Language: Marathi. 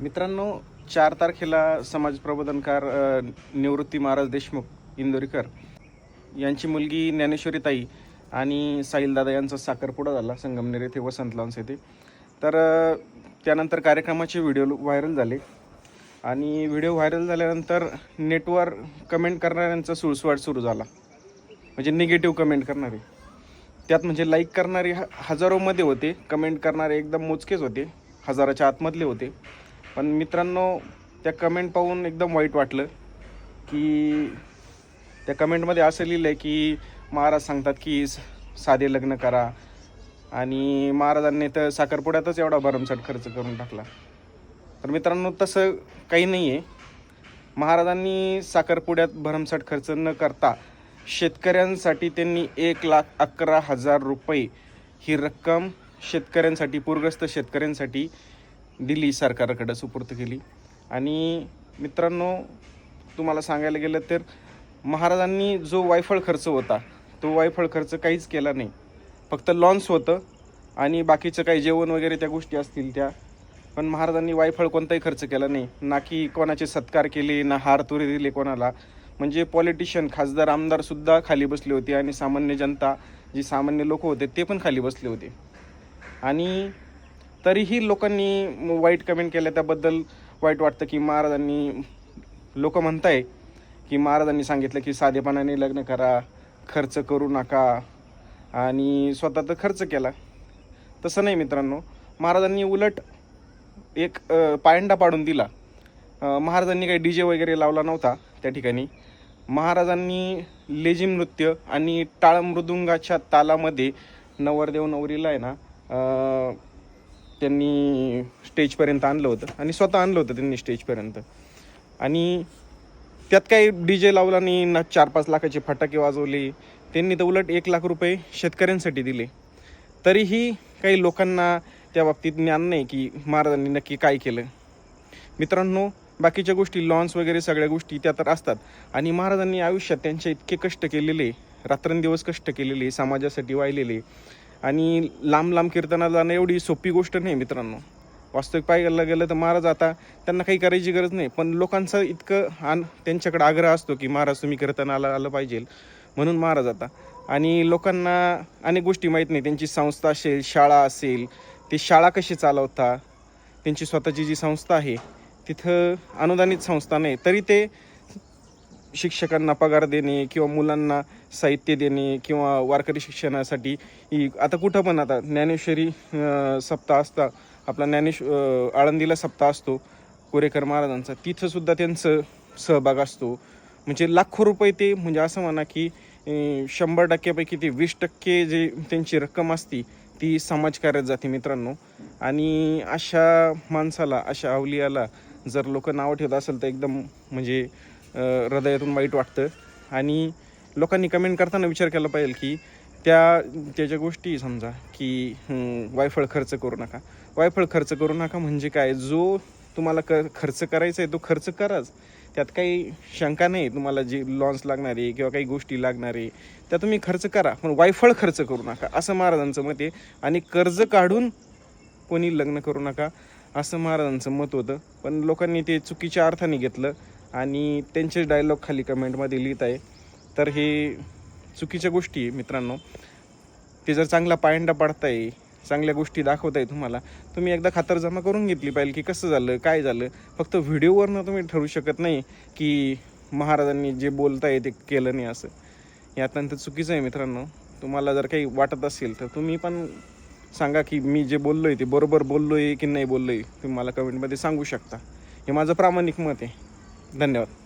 मित्रांनो चार तारखेला समाज प्रबोधनकार निवृत्ती महाराज देशमुख इंदोरीकर यांची मुलगी ज्ञानेश्वरी ताई आणि साहिलदादा यांचा साखरपुडा झाला संगमनेर येथे वसंत लॉन्स येथे. तर त्यानंतर कार्यक्रमाचे व्हिडिओ व्हायरल झाले. आणि व्हिडिओ व्हायरल झाल्यानंतर नेटवर कमेंट करणाऱ्यांचा सुळसुवाट सुरू झाला. म्हणजे निगेटिव्ह कमेंट करणारे. त्यात म्हणजे लाईक करणारे ह- हजारोमध्ये होते. कमेंट करणारे एकदम मोजकेच होते. हजाराच्या आतमधले होते. पण मित्रांनो त्या कमेंट पाहून एकदम वाईट वाटलं की त्या कमेंटमध्ये असं लिहिलं आहे की महाराज सांगतात की साधे लग्न करा. आणि महाराजांनी तर साखरपुड्यातच एवढा भरमसाठ खर्च करून टाकला. तर मित्रांनो तसं काही नाही आहे महाराजांनी साखरपुड्यात भरमसाठ खर्च न करता शेतकऱ्यांसाठी त्यांनी एक लाख अकरा हजार रुपये ही रक्कम शेतकऱ्यांसाठी पूरग्रस्त शेतकऱ्यांसाठी दिली सरकारकडे सुपूर्त केली. आणि मित्रांनो तुम्हाला सांगायला गेलं तर महाराजांनी जो वायफळ खर्च होता तो वायफळ खर्च काहीच केला नाही. फक्त लॉन्स होतं आणि बाकीचं काही जेवण वगैरे त्या गोष्टी असतील त्या. पण महाराजांनी वायफळ कोणताही खर्च केला नाही. ना की कोणाचे सत्कार केले ना हार तुरे दिले कोणाला. म्हणजे पॉलिटिशियन खासदार आमदारसुद्धा खाली बसले होते आणि सामान्य जनता जी सामान्य लोक होते ते पण खाली बसले होते. आणि तरीही लोकांनी वाईट कमेंट केल्या. त्याबद्दल वाईट वाटतं की महाराजांनी लोक म्हणताय की महाराजांनी सांगितलं की साधेपणाने लग्न करा खर्च करू नका. आणि स्वतः तर खर्च केला. तसं नाही मित्रांनो. महाराजांनी उलट एक पायंडा पाडून दिला. महाराजांनी काही डी जे वगैरे लावला नव्हता त्या ठिकाणी. महाराजांनी लेझिम नृत्य आणि टाळ मृदुंगाच्या तालामध्ये नवरदेव नवरीला आहे ना त्यांनी स्टेजपर्यंत आणलं होतं. आणि स्वतः आणलं होतं त्यांनी स्टेजपर्यंत आणि त्यात काही डी जे लावला नाही ना चार पाच लाखाचे फटाके वाजवले. त्यांनी तर उलट एक लाख रुपये शेतकऱ्यांसाठी दिले. तरीही काही लोकांना त्या बाबतीत ज्ञान नाही की महाराजांनी नक्की काय केलं. मित्रांनो बाकीच्या गोष्टी लॉन्स वगैरे सगळ्या गोष्टी त्या तर असतात. आणि महाराजांनी आयुष्यात त्यांचे इतके कष्ट केलेले रात्रंदिवस कष्ट केलेले समाजासाठी वाहिलेले आणि लांब लांब कीर्तनाला जाणं एवढी सोपी गोष्ट नाही मित्रांनो. वास्तविक पाहायला गेलं तर महाराज आता त्यांना काही करायची गरज नाही पण लोकांचं इतकं आन त्यांच्याकडे आग्रह असतो की महाराज तुम्ही कीर्तनाला आलं पाहिजे म्हणून महाराज आता. आणि लोकांना अनेक गोष्टी माहीत नाही त्यांची संस्था असेल शाळा असेल ते शाळा कशी चालवता त्यांची स्वतःची जी संस्था आहे तिथं अनुदानित संस्था नाही तरी ते शिक्षकांना पगार देणे किंवा मुलांना साहित्य देणे किंवा वारकरी शिक्षणासाठी ही आता कुठं पण आता ज्ञानेश्वरी सप्ताह असता आपला ज्ञानेश आळंदीला सप्ताह असतो कोरेकर महाराजांचा तिथंसुद्धा त्यांचं सहभाग असतो. म्हणजे लाखो रुपये ते म्हणजे असं म्हणा की शंभर टक्क्यापैकी ते वीस टक्के जे त्यांची रक्कम असती ती समाजकार्यात जाते मित्रांनो. आणि अशा माणसाला अशा अवलियाला जर लोक नावं ठेवत असेल तर एकदम म्हणजे हृदयातून वाईट वाटतं. आणि लोकांनी कमेंट करताना विचार केला पाहिजे की त्या त्याच्या गोष्टी समजा की वायफळ खर्च करू नका. वायफळ खर्च करू नका म्हणजे काय? जो तुम्हाला क खर्च करायचा आहे तो खर्च कराच. त्यात काही शंका नाही तुम्हाला जे लॉन्स लागणार आहे किंवा काही गोष्टी लागणार आहे त्या तुम्ही खर्च करा. पण वायफळ खर्च करू नका असं महाराजांचं मत आहे. आणि कर्ज काढून कोणी लग्न करू नका असं महाराजांचं मत होतं. पण लोकांनी ते चुकीच्या अर्थाने घेतलं. आणि त्यांचे डायलॉग खाली कमेंटमध्ये लिहित आहे. तर हे चुकीच्या गोष्टी आहे मित्रांनो. ते जर चांगला पायंडा पाडताय चांगल्या गोष्टी दाखवताय तुम्हाला तुम्ही एकदा खातरजमा करून घेतली पाहिजे की कसं झालं काय झालं. फक्त व्हिडिओवरनं तुम्ही ठरवू शकत नाही की महाराजांनी जे बोलताय ते केलं नाही असं. हे अत्यंत चुकीचं आहे मित्रांनो. तुम्हाला जर काही वाटत असेल तर तुम्ही पण सांगा की मी जे बोललो आहे ते बरोबर बोललो आहे की नाही बोललो आहे तुम्ही मला कमेंटमध्ये सांगू शकता. हे माझं प्रामाणिक मत आहे. धन्यवाद.